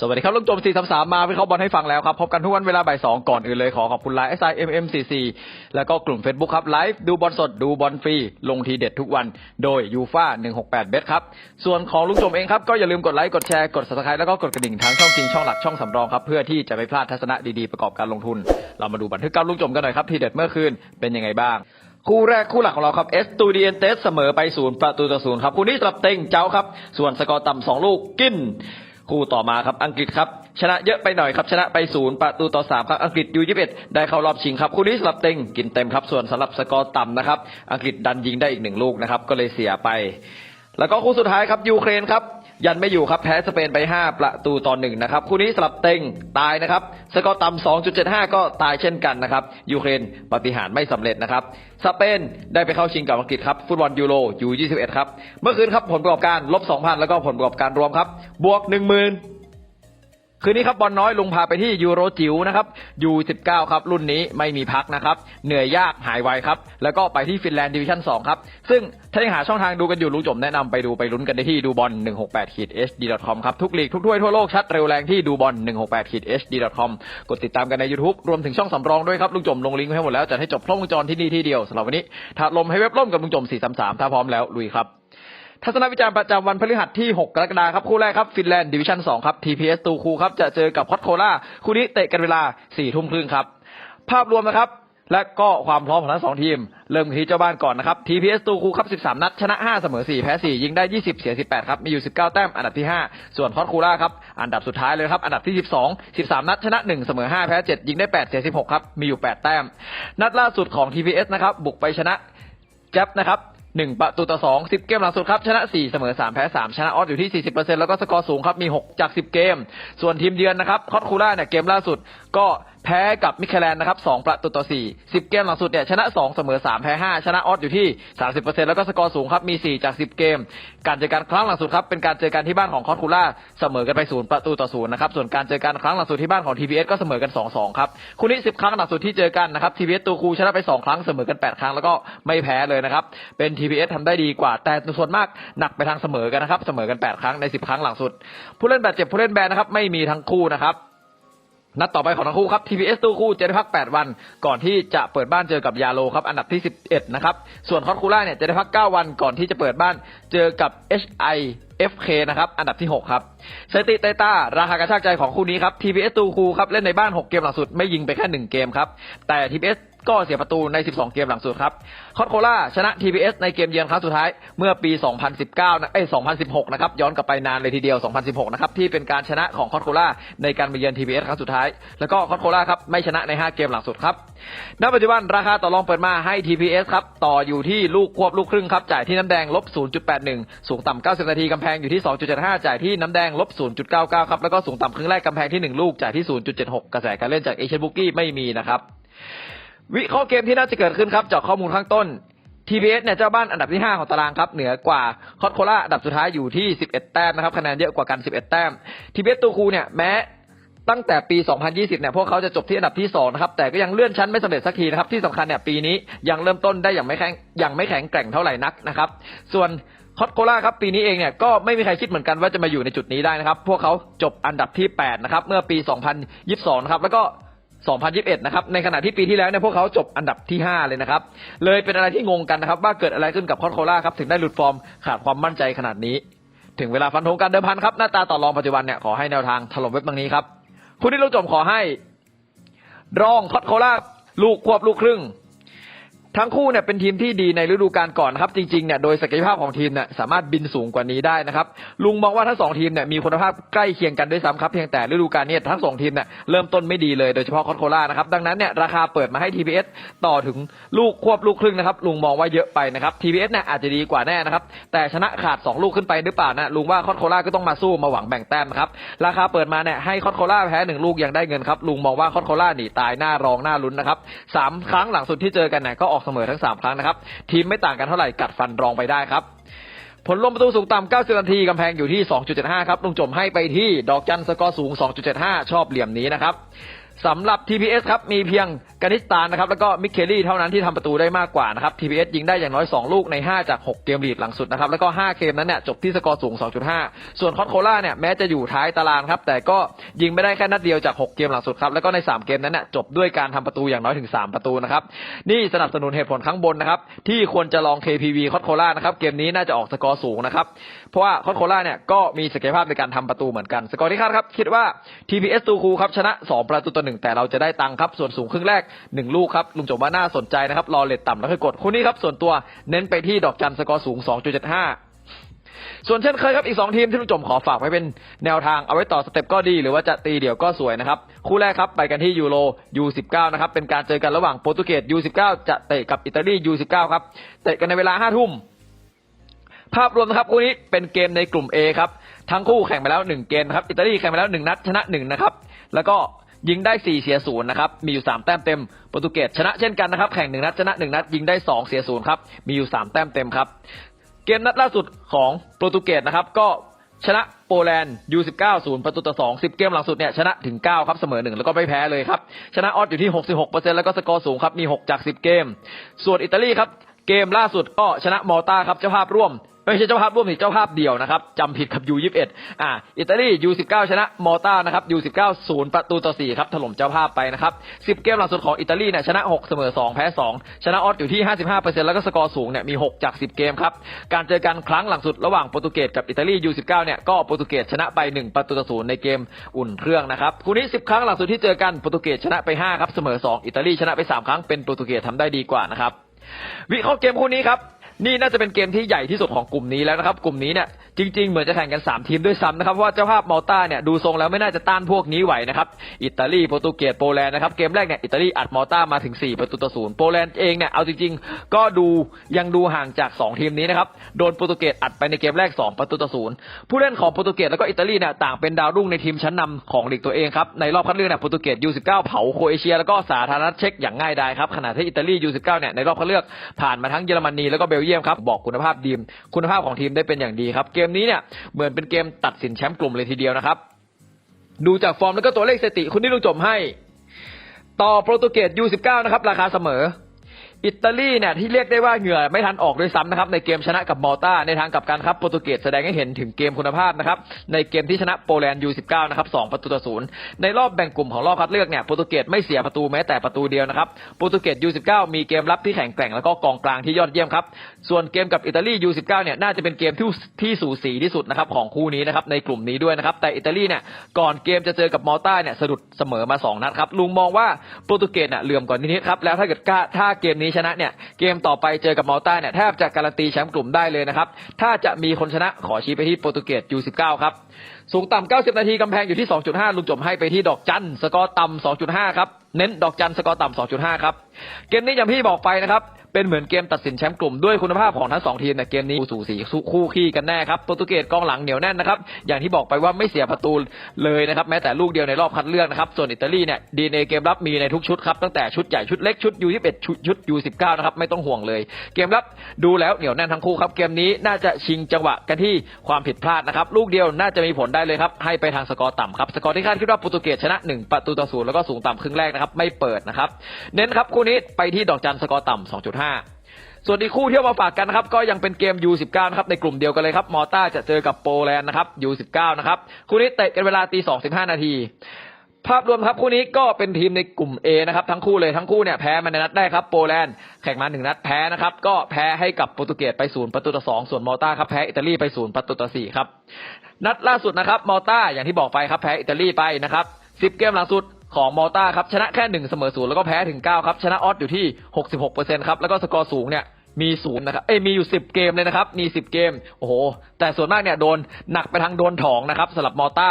สวัสดีครับลุงโจม433 มาวิเคราะห์บอลให้ฟังแล้วครับ พบกันทุกวันเวลาบ่ายสองก่อนอื่นเลยขอขอบคุณไลน์ SIMMCC แล้วก็กลุ่ม Facebook ครับไลฟ์ดูบอลสดดูบอลฟรี ลงทีเด็ดทุกวัน โดยยูฟ่า168 เบสครับ ส่วนของลุงโจมเองครับ ก็อย่าลืมกดไลค์ กดแชร์ กด subscribe แล้วก็กดกระดิ่งทั้งช่องจริงช่องหลักช่องสำรองครับ เพื่อที่จะไม่พลาดทัศนะดีๆประกอบการลงทุน เรามาดูบันทึกการลุงโจมกันหน่อยครับทีเด็ดเมื่อคืนเป็นยังไงบ้างคู่แรกคู่หลักของเราครับเอสตูดิเอนเตสเสมอไปศูนย์ประตูต่อศูนย์ครับคู่นี้สำหรับเต็งเจ้าครับ ส่วนสกอร์ต่ำสองลูกกิน คู่ต่อมาครับอังกฤษครับชนะเยอะไปหน่อยครับชนะไปศูนย์ประตูต่อสามครับอังกฤษยูยี่สิบเอ็ดได้เข้ารอบชิงครับคู่นี้สำหรับเต็งกินเต็มครับส่วนสำหรับสกอร์ต่ำนะครับอังกฤษดันยิงได้อีกหนึ่งลูกนะครับก็เลยเสียไป แล้วก็คู่สุดท้ายครับยูเครนครับ ยันไม่อยู่ครับแพ้สเปนไป 5 ประตูต่อหนึ่งนะครับคู่นี้สลับเต็งตายนะครับสกอร์ต่ำ2.75 ก็ตายเช่นกันนะครับยูเครนปฏิหารไม่สำเร็จนะครับสเปนได้ไปเข้าชิงกับอังกฤษครับฟุตบอลยูโรยู21ครับเมื่อคืนครับผลประกอบการลบ2,000แล้วก็ผลประกอบการรวมครับบวก 10,000 คืนนี้ครับบอลน้อยลุงพาไปที่ยูโรจิ๋วนะครับยู19ครับรุ่นนี้ไม่มีพักนะครับเหนื่อยยากหายไวครับแล้วก็ไปที่ฟินแลนด์ดิวิชั่น2ครับซึ่งถ้ายังหาช่องทางดูกันอยู่ลุงจมแนะนำไปดูไปลุ้นกันได้ที่ดูบอล168 hd.com ครับทุกลีกทุกถ้วยทั่วโลกชัดเร็วแรงที่ดูบอล168 hd.com กดติดตามกันใน YouTube รวมถึงช่องสำรองด้วยครับลุงจมลงลิงก์ให้หมดแล้วจัดให้จบครบวงจรที่นี่ที่เดียวสำหรับวันนี้ถาดลมให้เว็บล่มกับลุงจม433ถ้าพร้อมแล้วลุยครับ ทัศนวิจารณ์ประจำวันพฤหัสที่ 6 กรกฎาคมครับคู่แรกครับฟินแลนด์ดิวิชั่น2ครับ TPS ตูคูครับจะเจอกับคอตโคล่าคู่นี้เตะกันเวลา4ทุ่มครึ่งครับ ภาพรวมนะครับ และก็ความพร้อมของทั้งสองทีม เริ่มที่เจ้าบ้านก่อนนะครับ TPS ตูคูครับ13 นัด ชนะ 5 เสมอ 4 แพ้ 4 ยิงได้ 20 เสีย 18 ครับ มีอยู่ 19 แต้ม อันดับที่ 5 ส่วนคอตโคล่าครับ อันดับสุดท้ายเลยครับ อันดับที่ 12 13 นัด ชนะ 1 เสมอ 5 แพ้ 7 ยิงได้ 8 เสีย 16 ครับ มีอยู่ 8 แต้ม นัดล่าสุดของ TPS นะครับ บุกไปชนะแจ๊บนะครับ หนึ่งประตูต่อสองสิบเกมหลังสุดครับ ชนะสี่เสมอสามแพ้สามชนะออสอยู่ที่สี่สิบเปอร์เซ็นแล้วก็สกอร์สูงครับ มีหกจากสิบเกม ส่วนทีมเยือนนะครับคอตคูล่าเนี่ยเกมล่าสุดก็ แพ้กับมิเคลแลนนะครับสองประตูต่อสี่สิบเกมหลังสุดเนี่ยชนะสองเสมอสามแพ้ห้าชนะออสอยู่ที่สามสิบเปอร์เซ็นแล้วก็สกอร์สูงครับมีสี่จากสิบเกม การเจอกันครั้งหลังสุดครับเป็นการเจอกันที่บ้านของคอตคูล่าเสมอกันไปศูนย์ประตูต่อศูนย์นะครับส่วนการเจอกันครั้งหลังสุดที่บ้านของ TPS ก็เสมอกันสองสองครับคู่นี้สิบครั้งหลังสุดที่เจอกันนะครับ TPS ตัวคูชนะไปสองครั้งเสมอกันแปดครั้งแล้วก็ไม่แพ้เลยนะครับเป็น TPS ทำได้ดีกว่า แต่ส่วนมากหนักไปทางเสมอกันนะครับเสมอกันแปดครั้งในสิบครั้งหลังสุด ผู้เล่นบาดเจ็บผู้เล่นแบนนะครับไม่มีทั้งคู่นะครับ นัดต่อไปของทั้งคู่ครับ TPS ตู้คู่จะได้พัก 8 วัน ก่อนที่จะเปิดบ้านเจอกับยาโลครับ อันดับที่ 11 นะครับ ส่วนคอสคูล่าเนี่ยจะได้พัก 9 วันก่อนที่จะเปิดบ้านเจอกับ HI FK นะครับ อันดับที่ 6 ครับสถิติไตต้า ราคากระชากใจของคู่นี้ครับ TPS ตูคูครับ เล่นในบ้าน 6 เกมหลังสุด ไม่ยิงไปแค่ 1 เกมครับ แต่ TPS ก็เสียประตูใน 12 เกมหลังสุดครับคอตโคล่าชนะ TPS ในเกมเยือนครั้งสุดท้ายเมื่อปี 2019นะเอ้ย2016 นะครับ ย้อนกลับไปนานเลยทีเดียว 2016 นะครับ ที่เป็นการชนะของคอตโคล่าในการไปเยือน TPS ครั้งสุดท้าย แล้วก็คอตโคล่าครับไม่ชนะใน 5 เกมหลังสุดครับ ณ ปัจจุบันราคาต่อรองเปิดมาให้ TPS ครับต่ออยู่ที่ลูกควบลูกครึ่งครับจ่ายที่น้ำแดงลบ 0.81 สูงต่ำ 90 นาทีกำแพงอยู่ที่ 2.75 จ่ายที่น้ำแดงลบ 0.99 ครับแล้วก็สูงต่ำครึ่งแรกกำแพงที่ 1 ลูกจ่ายที่ 0.76 กระแสการเล่นจากเอเชียบุกี้ไม่มีนะครับ วิเคราะห์เกมที่น่าจะเกิดขึ้นครับจากข้อมูลข้างต้น TBS เนี่ยเจ้าบ้านอันดับที่ 5 ของตารางครับ เหนือกว่าคอตโคล่าอันดับสุดท้ายอยู่ที่ 11 แต้มนะครับคะแนนเยอะกว่ากัน 11 แต้ม TBS ตูคูเนี่ยแม้ตั้งแต่ปี 2020 เนี่ย พวกเขาจะจบที่อันดับที่ 2 นะครับ แต่ก็ยังเลื่อนชั้นไม่สำเร็จสักทีนะครับ ที่สำคัญเนี่ย ปีนี้ยังเริ่มต้นได้อย่างไม่แข็งอย่างไม่แข็งแกร่งเท่าไหร่นักนะครับ ส่วนคอตโคล่าครับ ปีนี้เองเนี่ย ก็ไม่มีใครคิดเหมือนกันว่าจะมาอยู่ในจุดนี้ได้นะครับ พวกเขาจบอันดับที่ 8 นะครับ เมื่อปี 2022 นะครับ แล้วก็ 2021 นะครับ ในขณะที่ปีที่แล้วเนี่ยพวกเขาจบอันดับที่ 5 เลยนะครับ เลยเป็นอะไรที่งงกันนะครับ ว่าเกิดอะไรขึ้นกับคอนโคล่าครับ ถึงได้หลุดฟอร์มขาดความมั่นใจขนาดนี้ ถึงเวลาฟันธงการเดิมพันครับ หน้าตาต่อรองปัจจุบันเนี่ยขอให้แนวทางถล่มเว็บบางนี้ครับคุณที่รู้จมขอให้ รองคอนโคล่าลูกควบลูกครึ่ง ทั้งคู่เนี่ยเป็นทีมที่ดีในฤดูกาลก่อนนะครับ จริงๆเนี่ยโดยศักยภาพของทีมเนี่ยสามารถบินสูงกว่านี้ได้นะครับ ลุงมองว่าทั้งสองทีมเนี่ยมีคุณภาพใกล้เคียงกันด้วยซ้ำครับเพียงแต่ฤดูกาลนี้ทั้งสองทีมเนี่ยเริ่มต้นไม่ดีเลยโดยเฉพาะคอนโคล่านะครับดังนั้นเนี่ยราคาเปิดมาให้ TPS ต่อถึงลูกควบลูกครึ่งนะครับลุงมองว่าเยอะไปนะครับ TPS เนี่ยอาจจะดีกว่าแน่นะครับแต่ชนะขาดสองลูกขึ้นไปหรือเปล่านะลุงว่าคอนโคล่าก็ต้องมาสู้มาหวังแบ่งแต้มนะครับราคาเปิดมาเนี่ยให้คอนโคล่าแพ้หนึ่งลูกยังได้เงินครับลุงมองว่าคอนโคล่าหนีตายหน้ารองหน้าลุ้นนะครับสามครั้งหลังสุดที่เจอกันเนี่ยก็ออกเสมอทั้งสามครั้งนะครับ ทีมไม่ต่างกันเท่าไหร่กัดฟันรองไปได้ครับ ผลลมประตูสูงต่ำ 90 นาทีกำแพงอยู่ที่ 2.75 ครับลุงจมให้ไปที่ดอกจันสกอร์สูง 2.75 ชอบเหลี่ยมนี้นะครับ สำหรับ TPS ครับมีเพียงกานิสตานนะครับแล้วก็มิเคลลี่เท่านั้นที่ทำประตูได้มากกว่านะครับ TPS ยิงได้อย่างน้อย 2 ลูกใน 5 จาก 6 เกมลีดหลังสุดนะครับแล้วก็ 5 เกมนั้นเนี่ยจบที่สกอร์สูง 2.5 ส่วนคอตโคล่าเนี่ยแม้จะอยู่ท้ายตารางครับแต่ก็ยิงไม่ได้แค่นัดเดียวจาก 6 เกมหลังสุดครับแล้วก็ใน 3 เกมนั้นเนี่ยจบด้วยการทำประตูอย่างน้อยถึง 3 ประตูนะครับนี่สนับสนุนเหตุผลข้างบนนะครับที่ควรจะลอง KPV คอตโคล่านะครับเกมนี้น่าจะออกสกอร์สูงนะครับเพราะว่าคอตโคล่าเนี่ยก็มีศักยภาพในการทำประตูเหมือนกัน สกอร์ที่คาดครับคิดว่า TPS ตูคูครับชนะ 2 ประตูต่อหนึ่งแต่เราจะได้ตังค์ครับ ส่วนสูงครึ่งแรก 1 ลูกครับลุงจบว่าน่าสนใจนะครับรอเลทต่ำแล้วค่อยกดคู่นี้ครับส่วนตัวเน้นไปที่ดอกจันสกอร์สูง 2.75ส่วนเช่นเคยครับอีก 2 ทีมที่ลุงจมขอฝากไว้เป็นแนวทางเอาไว้ต่อสเต็ปก็ดี หรือว่าจะตีเดี่ยวก็สวยนะครับ คู่แรกครับไปกันที่ยูโร U19 นะครับ เป็นการเจอกันระหว่างโปรตุเกส U19 จะเตะกับอิตาลี U19 ครับ เตะกันในเวลา 5 ทุ่ม ภาพรวมนะครับคู่นี้เป็นเกมในกลุ่ม A ครับ ทั้งคู่แข่งไปแล้ว 1 เกมนะครับอิตาลีแข่งไปแล้ว 1 นัดชนะ 1 นะครับ แล้วก็ ยิงได้ 4 เสียศูนย์นะครับ มีอยู่ 3 แต้มเต็ม โปรตุเกสชนะเช่นกันนะครับ แข่ง 1 นัดชนะ 1 นัด ยิงได้ 2 เสียศูนย์ครับ มีอยู่ 3 แต้มเต็มครับ เกมนัดล่าสุดของโปรตุเกสนะครับก็ชนะโปแลนด์ U19 ศูนย์ประตูต่อ 2 10 เกมหลังสุดเนี่ยชนะถึง 9 ครับเสมอ 1 แล้วก็ไม่แพ้เลยครับ ชนะออสอยู่ที่ 66%แล้วก็สกอร์สูงครับ มี 6 จาก 10 เกม ส่วนอิตาลีครับ เกมล่าสุดก็ชนะมอลตาครับเจ้าภาพร่วมไม่ใช่เจ้าภาพร่วมสิเจ้าภาพเดียวนะครับจำผิดครับ U21 อ่าอิตาลี U19 ชนะมอลตานะครับ U19 ศูนย์ประตูต่อ4ครับถล่มเจ้าภาพไปนะครับ10เกมหลังสุดของอิตาลีเนี่ยชนะ6เสมอ2แพ้2ชนะออสอยู่ที่55%แล้วก็สกอร์สูงเนี่ยมี6จาก10เกมครับการเจอกันครั้งหลังสุดระหว่างโปรตุเกสกับอิตาลี U19 เนี่ยก็โปรตุเกสชนะไป1ประตูต่อศูนย์ในเกมอุ่นเครื่องนะครับคู่นี้10ครั้งหลังสุดที่เจอกันโปรตุเกสชนะไป5ครับเสมอ2อิตาลีชนะไป3ครั้งเป็นโปรตุเกสทำได้ดีกว่านะครับ วิเคราะห์เกมคู่นี้ครับ นี่น่าจะเป็นเกมที่ใหญ่ที่สุดของกลุ่มนี้แล้วนะครับ กลุ่มนี้เนี่ย จริง ๆ เหมือนจะแข่งกัน 3 ทีมด้วยซ้ำนะครับเพราะว่าเจ้าภาพมอลตาเนี่ยดูทรงแล้วไม่น่าจะต้านพวกนี้ไหวนะครับอิตาลีโปรตุเกสโปแลนด์นะครับเกมแรกเนี่ยอิตาลีอัดมอลตามาถึง 4 ประตูต่อศูนย์โปแลนด์เองเนี่ยเอาจริงๆ ก็ดูยังดูห่างจาก 2 ทีมนี้นะครับโดนโปรตุเกสอัดไปในเกมแรก 2 ประตูต่อศูนย์ผู้เล่นของโปรตุเกสแล้วก็อิตาลีเนี่ยต่างเป็นดาวรุ่งในทีมชั้นนำของลีกตัวเองครับในรอบคัดเลือกเนี่ยโปรตุเกส U19 เผาโคเอเชีย แล้วก็สาธารณรัฐเช็กอย่างง่ายดายครับขณะที่อิตาลี U19 เนี่ยในรอบคัดเลือกผ่านมาทั้งเยอรมนีแล้วก็เบลเยียมครับบอกคุณภาพดีมคุณภาพของทีมได้เป็นอย่างดีครับเกมมนี้เนี่ยเหมือนเป็นเกมตัดสินแชมป์กลุ่มเลยทีเดียวนะครับ ดูจากฟอร์มแล้วก็ตัวเลขสถิติคุณที่ลูกจมให้ ต่อโปรตุเกส U19 นะครับ ราคาเสมอ อิตาลีเนี่ยที่เรียกได้ว่าเหงื่อไม่ทันออกด้วยซ้ำนะครับในเกมชนะกับมอลตาในทางกับกันครับโปรตุเกสแสดงให้เห็นถึงเกมคุณภาพนะครับในเกมที่ชนะโปแลนด์ U19 นะครับ2ประตูต่อศูนย์ในรอบแบ่งกลุ่มของรอบคัดเลือกเนี่ยโปรตุเกสไม่เสียประตูแม้แต่ประตูเดียวนะครับโปรตุเกส U19 มีเกมรับที่แข็งแกร่งแล้วก็กองกลางที่ยอดเยี่ยมครับส่วนเกมกับอิตาลี U19 เนี่ยน่าจะเป็นเกมที่ที่สูสีที่สุดนะครับของคู่นี้นะครับในกลุ่มนี้ด้วยนะครับแต่อิตาลีเนี่ยก่อนเกมจะเจอกับมอลตาเนี่ยสะดุดเสมอมาสองนัดครับลุงมองว่าโปรตุเกสเนี่ยเหลื่อมกว่านิดครับแล้วถ้าเกิดถ้าเกมนี้ชนะเนี่ยเกมต่อไปเจอกับมอลตาเนี่ยแทบจะการันตีแชมป์กลุ่มได้เลยนะครับถ้าจะมีคนชนะขอชี้ไปที่โปรตุเกส U19 ครับ สูงต่ำ90 นาทีกำแพงอยู่ที่ 2.5 ลุงจมให้ไปที่ดอกจันสกอร์ต่ำ2.5 ครับ เน้นดอกจันสกอร์ต่ำ2.5 ครับ เกมนี้อย่างพี่บอกไปนะครับ เป็นเหมือนเกมตัดสินแชมป์กลุ่มด้วยคุณภาพของทั้งสองทีมเนี่ยเกมนี้สูสีคู่ขี้กันแน่ครับโปรตุเกสกองหลังเหนียวแน่นนะครับ อย่างที่บอกไปว่าไม่เสียประตูเลยนะครับแม้แต่ลูกเดียวในรอบคัดเลือกนะครับ ส่วนอิตาลีเนี่ยดีเอเกมรับมีในทุกชุดครับตั้งแต่ชุดใหญ่ชุดเล็กชุด U21 ชุดชุด U19 นะครับไม่ต้องห่วงเลย เกมรับดูแล้วเหนียวแน่นทั้งคู่ครับเกมนี้น่าจะชิงจังหวะกันที่ความผิดพลาดนะครับลูกเดียวน่าจะมีผลได้เลยครับ ให้ไปทางสกอร์ต่ำครับ สกอร์ที่คาดคิดว่าโปรตุเกสชนะ 1 ประตูต่อศูนย์แล้วก็สูงต่ำครึ่งแรกนะครับ ไม่เปิดนะครับ เน้นครับคู่นี้ไปที่ดอกจันสกอร์ต่ำ2.5ส่วนอีกคู่ที่เอามาฝากกันนะครับก็ยังเป็นเกม U19 นะครับในกลุ่มเดียวกันเลยครับมอต้าจะเจอกับโปแลนด์นะครับ U19 นะครับคู่นี้เตะกันเวลาตี2 15 นาที ภาพรวมครับคู่นี้ก็เป็นทีมในกลุ่ม A นะครับทั้งคู่เลยทั้งคู่เนี่ยแพ้มาในนัดแรกครับโปแลนด์แข่งมาหนึ่งนัดแพ้นะครับก็แพ้ให้กับโปรตุเกสไปศูนย์ประตูต่อสองส่วนมอลตาครับแพ้อิตาลีไปศูนย์ประตูต่อสี่ครับนัดล่าสุดนะครับมอลตาอย่างที่บอกไปครับแพ้อิตาลีไปนะครับ10เกมหลังสุดของมอลตาครับชนะแค่หนึ่งเสมอศูนย์แล้วก็แพ้ถึงเก้าครับชนะออสอยู่ที่หกสิบหกเปอร์เซ็นต์ครับแล้วก็สกอร์สูงเนี่ยมีศูนย์นะครับ เอ้ย มีอยู่สิบเกมเลยนะครับ มีสิบเกม โอ้โห แต่ส่วนมากเนี่ยโดนหนักไปทางโดนถองนะครับสำหรับมอลตา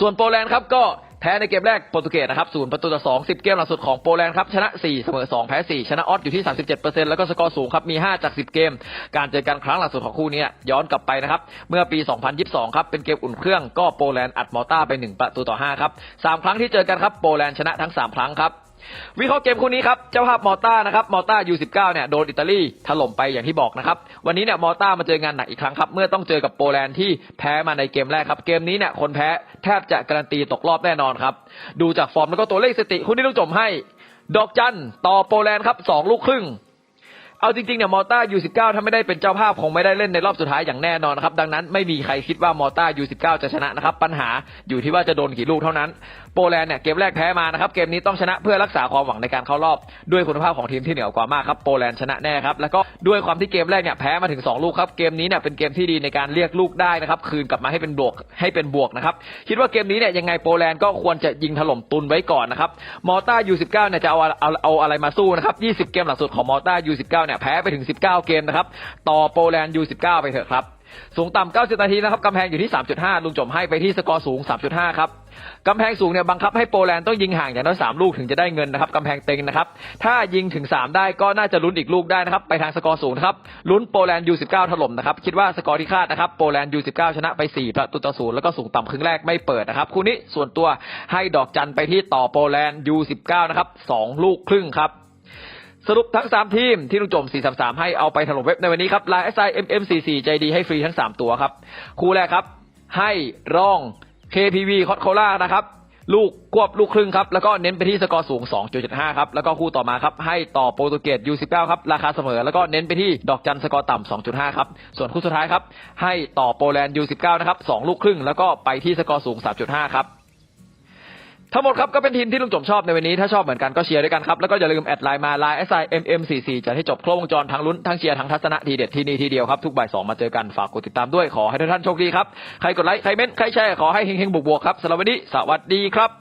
ส่วนโปแลนด์ครับก็แพ้ในเกมแรกโปรตุเกสนะครับศูนย์ประตูต่อสองสิบเกมหลังสุดของโปแลนด์ครับชนะสี่เสมอสองแพ้สี่ชนะออสอยู่ที่สามสิบเจ็ดเปอร์เซ็นต์แล้วก็สกอร์สูงครับมีห้าจากสิบเกม การเจอกันครั้งหลังสุดของคู่นี้ย้อนกลับไปนะครับเมื่อปีสองพันยิบสองครับเป็นเกมอุ่นเครื่องก็โปแลนด์อัดมอลตาไปหนึ่งประตูต่อห้าครับสามครั้งที่เจอกันครับโปแลนด์ชนะทั้งสามครั้งครับ วิเคราะห์เกมคู่นี้ครับเจ้าภาพมอลตานะครับมอลตายู19เนี่ยโดนอิตาลีถล่มไปอย่างที่บอกนะครับวันนี้เนี่ยมอลตามาเจองานหนักอีกครั้งครับเมื่อต้องเจอกับโปแลนด์ที่แพ้มาในเกมแรกครับเกมนี้เนี่ยคนแพ้แทบจะการันตีตกรอบแน่นอนครับดูจากฟอร์มแล้วก็ตัวเลขสติคู่นี้ต้องจมให้ ดอกจันต่อโปแลนด์ครับสองลูกครึ่ง เอาจริงๆเนี่ยมอลตา U19 ถ้าไม่ได้เป็นเจ้าภาพคงไม่ได้เล่นในรอบสุดท้ายอย่างแน่นอนนะครับ ดังนั้นไม่มีใครคิดว่ามอลตา U19 จะชนะนะครับ ปัญหาอยู่ที่ว่าจะโดนกี่ลูกเท่านั้น โปแลนด์เนี่ยเกมแรกแพ้มานะครับ เกมนี้ต้องชนะเพื่อรักษาความหวังในการเข้ารอบด้วยคุณภาพของทีมที่เหนือกว่ามากครับโปแลนด์ชนะแน่ครับแล้วก็ด้วยความที่เกมแรกเนี่ยแพ้มาถึง 2 ลูกครับเกมนี้เนี่ยเป็นเกมที่ดีในการเรียกลูกได้นะครับคืนกลับมาให้เป็นบวกให้เป็นบวกนะครับคิดว่าเกมนี้เนี่ยยังไงโปแลนด์ก็ควรจะยิงถล่มตุนไว้ก่อนนะครับมอลตา U19 เนี่ยจะเอาเอาเอาอะไรมาสู้นะครับ20 เกมหลังสุดของมอลตา U19 เนี่ยแพ้ไปถึง 19 เกมนะครับ ต่อโปแลนด์ U19 ไปเถอะครับ สูงต่ำ90 นาทีนะครับกำแพงอยู่ที่ 3.5 ลุงจมให้ไปที่สกอร์สูง 3.5 ครับกำแพงสูงเนี่ยบังคับให้โปแลนด์ต้องยิงห่างอย่างน้อย3ลูกถึงจะได้เงินนะครับกำแพงเต็งนะครับ ถ้ายิงถึง 3 ได้ก็น่าจะลุ้นอีกลูกได้นะครับ ไปทางสกอร์สูงครับลุ้นโปแลนด์ U19 ถล่มนะครับ คิดว่าสกอร์ที่คาดนะครับโปแลนด์ U19 ชนะไป4ประตูต่อศูนย์แล้วก็สูงต่ำครึ่งแรกไม่เปิดนะครับ คู่นี้ส่วนตัวให้ดอกจันไปที่ต่อโปแลนด์ U19 นะครับ2ลูกครึ่งครับ สรุปทั้ง 3 ทีมที่ลุงจม 433 ให้เอาไปถล่มเว็บในวันนี้ครับ Line SI MM44 ใจดีให้ฟรีทั้ง 3 ตัวครับ คู่แรกครับ ให้ร่อง KPV คอตโคล่านะครับ ลูกควบลูกครึ่งครับ แล้วก็เน้นไปที่สกอร์สูง 2.75 ครับ แล้วก็คู่ต่อมาครับ ให้ต่อโปรตุเกส U19 ครับ ราคาเสมอ แล้วก็เน้นไปที่ดอกจันสกอร์ต่ำ 2.5 ครับ ส่วนคู่สุดท้ายครับ ให้ต่อโปแลนด์ U19 นะครับ 2 ลูกครึ่ง แล้วก็ไปที่สกอร์สูง 3.5 ครับ ทั้งหมดครับก็เป็นทีมที่ลุงจบชอบในวันนี้ ถ้าชอบเหมือนกันก็เชียร์ด้วยกันครับ แล้วก็อย่าลืมแอดไลน์มาไลน์ SI MM44 จะให้จบครบวงจรทั้งลุ้นทั้งเชียร์ทั้งทัศนะทีเด็ดที่นี่ทีเดียวครับ ทุกบ่ายสองมาเจอกันฝากกดติดตามด้วยขอให้ทุกท่านโชคดีครับ ใครกดไลค์ใครเม้นต์ใครแชร์ขอให้เฮงๆบวกๆครับสำหรับวันนี้สวัสดีครับ